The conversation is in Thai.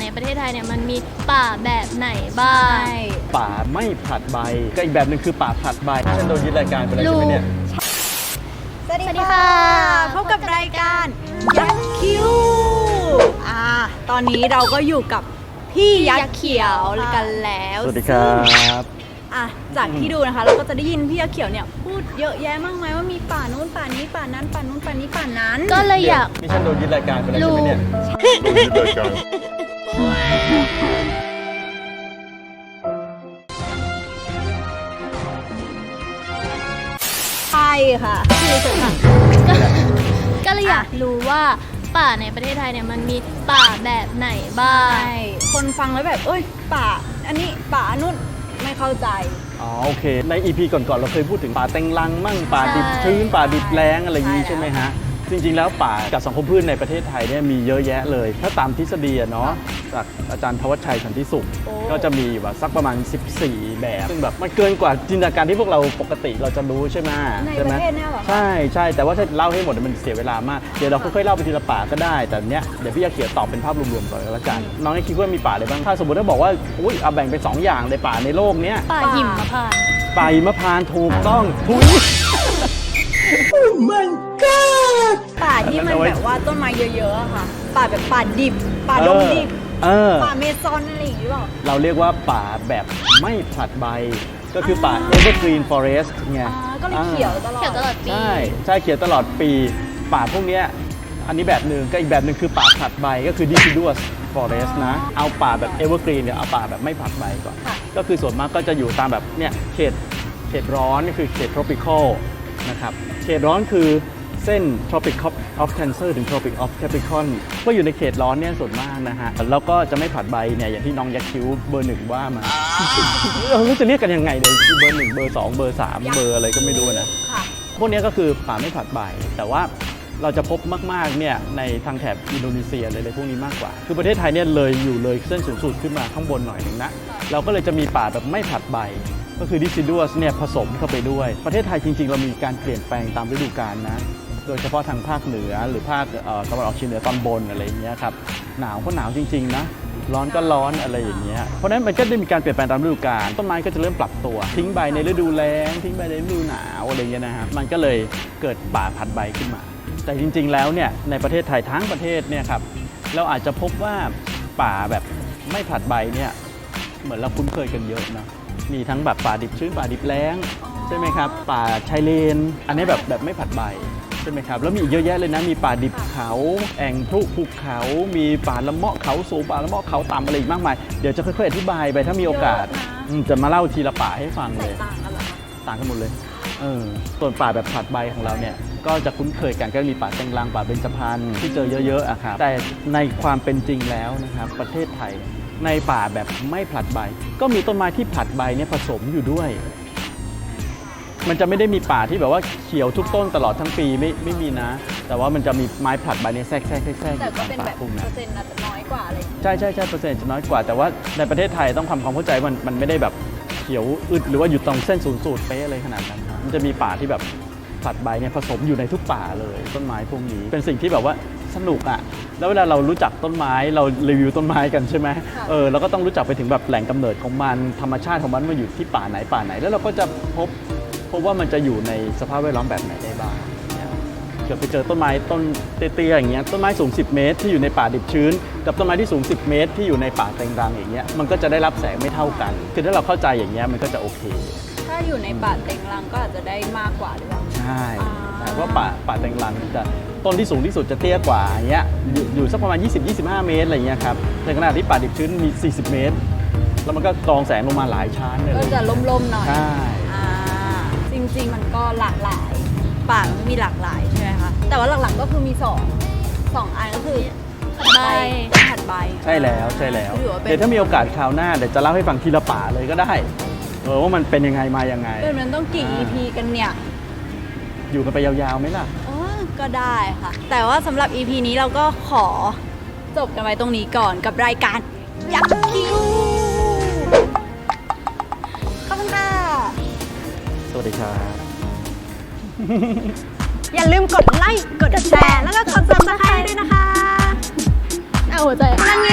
ในประเทศไทยเนี่ยมันมีป่าแบบไหนบ้าง ป่าไม่ผลัดใบก็อีกแบบหนึ่งคือป่าผลัดใบฉันโดนยึดรายการไปแล้วใช่ไหมเนี่ย สวัสสวัสดีดีค่ะค่ะ พบกับรายการยักษ์คิวอ่าตอนนี้เราก็อยู่กับพี่ยักษ์เขียวกันแล้วสวัสดีครับอะจากที่ดูนะคะ เราก็จะได้ยินพี่ยักษ์เขียวเนี่ยพูดเยอะแยะมากมายว่ามีป่านู้นป่านี้ป่านั้นป่านู้นป่านี้ป่านั้น ก็เลยอยาก นี่ฉันโดนยึดรายการไปแล้วใช่ไหมเนี่ย ใช่ค่ะคือสุดค่ะก็ก็เลยอยากรู้ว่าป่าในประเทศไทยเนี่ยมันมีป่าแบบไหนบ้าง ใช่คนฟังแล้วแบบ เอ้ย ป่า อันนี้ป่านู่นไม่เข้าใจ อ๋อโอเค ใน EP ก่อนๆ เราเคยพูดถึงป่าเต็งรังมั่งป่าดิบใช่ชื้นป่าดิบแล้งอะไรอย่างนี้ใช่ใช่ไหมฮะ จริงๆ แล้วป่ากับสังคมพืชในประเทศไทยเนี่ยมีเยอะแยะเลย ถ้าตามทฤษฎีอะเนาะจากอาจารย์ทวัชชัยสันติสุข โอ้ ก็จะมีแบบสักประมาณ 14 แบบ ซึ่งแบบมันเกินกว่าจินตนาการที่พวกเราปกติเราจะรู้ใช่ไหมในใช่ปไหมระเทศเนี่ยเหรอคะ ใช่ใช่แต่ว่าถ้าเล่าให้หมดมันเสียเวลามาก เดี๋ยวเราค่อยๆเล่าไปทีละป่าก็ได้ แต่เนี้ยเดี๋ยวพี่จะเขียนตอบเป็นภาพรวมๆก่อนแล้วกันน้องให้คิดว่ามีป่าอะไรบ้างถ้าสมมติถ้าบอกว่าอุ้ยเอาแบ่งเป็นสองอย่างในป่าในโลกเนี้ยป่าหิมพานต์ป่าหิมพานต์ถูกต้องทุย ป่าที่มันแบบว่าต้นไม้เยอะๆอะค่ะ ป่าแบบป่าดิบ ป่าดงดิบ เออ ป่าเมซอนอะไรอย่างงี้หรือเปล่าเราเรียกว่าป่าแบบไม่ผลัดใบ ก็คือป่า evergreen forest ไงอ่าก็เลยเขียวตลอด เขียวตลอดปี ใช่ใช่เขียวตลอดปี ป่าพวกเนี้ยอันนี้แบบหนึ่งก็อีกแบบหนึ่งคือป่าผลัดใบก็คือ deciduous forest นะ เอาป่าแบบ evergreen เนี่ยเอาป่าแบบไม่ผลัดใบก่อน ค่ะ ก็คือส่วนมากก็จะอยู่ตามแบบเนี่ยเขตเขตร้อนก็คือเขต tropical นะครับ เขตร้อนคือเส้น tropic of of cancer ถึง tropic of capricorn ก็อยู่ในเขตร้อนเนี่ยส่วนมากนะฮะ แล้วก็จะไม่ผลัดใบเนี่ยอย่างที่น้องยักษ์คิ้วเบอร์หนึ่งว่ามาเราไม่รู้จะเรียกกันยังไงเลยเบอร์หนึ่งเบอร์สองเบอร์สามเบอร์อะไรก็ไม่รู้นะค่ะพวกเนี้ยก็คือป่าไม่ผลัดใบ แต่ว่าเราจะพบมากๆเนี่ยในทางแถบอินโดนีเซียเลยเลยพวกนี้มากกว่า คือประเทศไทยเนี่ยเลยอยู่เลยเส้นศูนย์สูตรขึ้นมาข้างบนหน่อยหนึ่งนะ เราก็เลยจะมีป่าแบบไม่ผลัดใบ ก็คือดิซิดัวสเนี่ยผสมเข้าไปด้วย ประเทศไทยจริง ๆ เรามีการเปลี่ยนแปลงตามฤดูกาลนะ โดยเฉพาะทางภาคเหนือหรือภาคตะวันออกเฉียงเหนือตอนบนอะไรอย่างเงี้ยครับหนาวก็หนาวจริง ๆ นะร้อนก็ร้อนอะไรอย่างเงี้ย เพราะนั้นมันก็ได้มีการเปลี่ยนแปลงตามฤดูกาล ต้นไม้ก็จะเริ่มปรับตัว ทิ้งใบในฤดูแล้ง ทิ้งใบในฤดูหนาวอะไรอย่างเงี้ยนะฮะ มันก็เลยเกิดป่าผัดใบขึ้นมา แต่จริง ๆ แล้วเนี่ยในประเทศไทยทั้งประเทศเนี่ยครับ เราอาจจะพบว่าป่าแบบไม่ผัดใบเนี่ยเหมือนเราคุ้นเคยกันเยอะนะ มีทั้งแบบป่าดิบชื้นป่าดิบแล้งใช่ไหมครับป่าชายเลน อันนี้แบบแบบไม่ผัดใบใช่ไหมครับแล้วมีอีกเยอะแยะเลยนะมีป่าดิบเขาแอ่งพรุภูเขา มีป่าละเมาะเขาสูงป่าละเมาะเขาต่ำอะไรอีกมากมายเดี๋ยวจะค่อยๆอธิบายไปถ้ามีโอกาสเยอะนะอืมจะมาเล่าทีละป่าให้ฟังแตเลยกต่างกันเหรอคะต่างกันหมดเลยเออส่วนป่าแบบผลัดใบของเราเนี่ย ก็จะคุ้นเคยกันก็มีป่าแตงลางป่าเบญจพรรณที่เจอเยอะๆอะครับ แต่ในความเป็นจริงแล้วนะครับ ประเทศไทย ในป่าแบบไม่ผลัดใบ ก็มีต้นไม้ที่ผลัดใบเนี่ยผสมอยู่ด้วย มันจะไม่ได้มีป่าที่แบบว่าเขียวทุกต้นตลอดทั้งปีไม่ไม่มีนะ แต่ว่ามันจะมีไม้ผลัดใบเนี่ยแทรกแทรกแทรกแทรกอแต่ยู่ก็ตามเป็นป่าแบบพวกเปนั้อนร์เซ็นต์อาจจะน้อยกว่าอะไรอย่างงี้ใช่ใช่ใช่เปอร์เซ็นต์จะน้อยกว่าแต่ว่าในประเทศไทยต้องทำความเข้าใจว่ามันมันไม่ได้แบบเขียวอึดหรือว่าอยู่ตรงเส้นศูนย์สูตรเป๊ะอะไรขนาดนั้นครับมันจะมีป่าที่แบบผลัดใบเนี่ยผสมอยู่ในทุกป่าเลยต้นไม้พวกนี้ เป็นสิ่งที่แบบว่า สนุกอะแล้วเวลาเรารู้จักต้นไม้เรารีวิวต้นไม้กันใช่ไหมเออเราก็ต้องรู้จักไปถึงแบบแหล่งกำเนิดของมันธรรมชาติของมันมาอยู่ที่ป่าไหนป่าไหน แล้วเราก็จะพบพบว่ามันจะอยู่ในสภาพแวดล้อมแบบไหนได้บ้างเนี่ยเกิดไปเจอต้นไม้ต้นเตี้ยๆอย่างเงี้ยต้นไม้สูง 10 เมตรที่อยู่ในป่าดิบชื้น กับต้นไม้ที่สูง 10 เมตร ที่อยู่ในป่าแตงรังอย่างเงี้ยมันก็จะได้รับแสงไม่เท่ากัน คือถ้าเราเข้าใจอย่างเงี้ยมันก็จะโอเค ถ้าอยู่ในป่าเต็งรังก็อาจจะได้มากกว่าหรือเปล่าใช่อ่าแต่ว่าป่าป่าแตงรังจะ ต้นที่สูงที่สุดจะเตี้ยกว่าอย่างเงี้ยอยู่อยู่สักประมาณ 20-25 เมตรอะไรเงี้ยครับในขณะที่ป่าดิบชื้นมี 40 เมตร แล้วมันก็กรองแสงลงมาหลายชั้นเลยก็จะล่มๆหน่อยใช่อ่าจริงๆมันก็หลากหลายป่ามันมีหลากหลายใช่ไหมคะแต่ว่าหลักๆก็คือมีสองสองอันก็คือใบกับผัดใบใช่แล้วใช่แล้วถือว่าเป็นเดี๋ยวถ้ามีโอกาสคราวหน้าเดี๋ยวจะเล่าให้ฟังทีละป่าเลยก็ได้เออว่ามันเป็นยังไงมายังไงเดือนมันต้องกี่ EP กันเนี่ย อยู่กันไปยาวๆไหมล่ะอ๋อ ก็ได้ค่ะ แต่ว่าสำหรับ EP นี้เราก็ขอจบกันไว้ตรงนี้ก่อนกับรายการยักษ์คิวขอบคุณค่ะ สวัสดีครับ อย่าลืมกดไลค์ กดแชร์ แล้วก็กด subscribe ด้วยนะคะ เอาหัวใจนั่นไง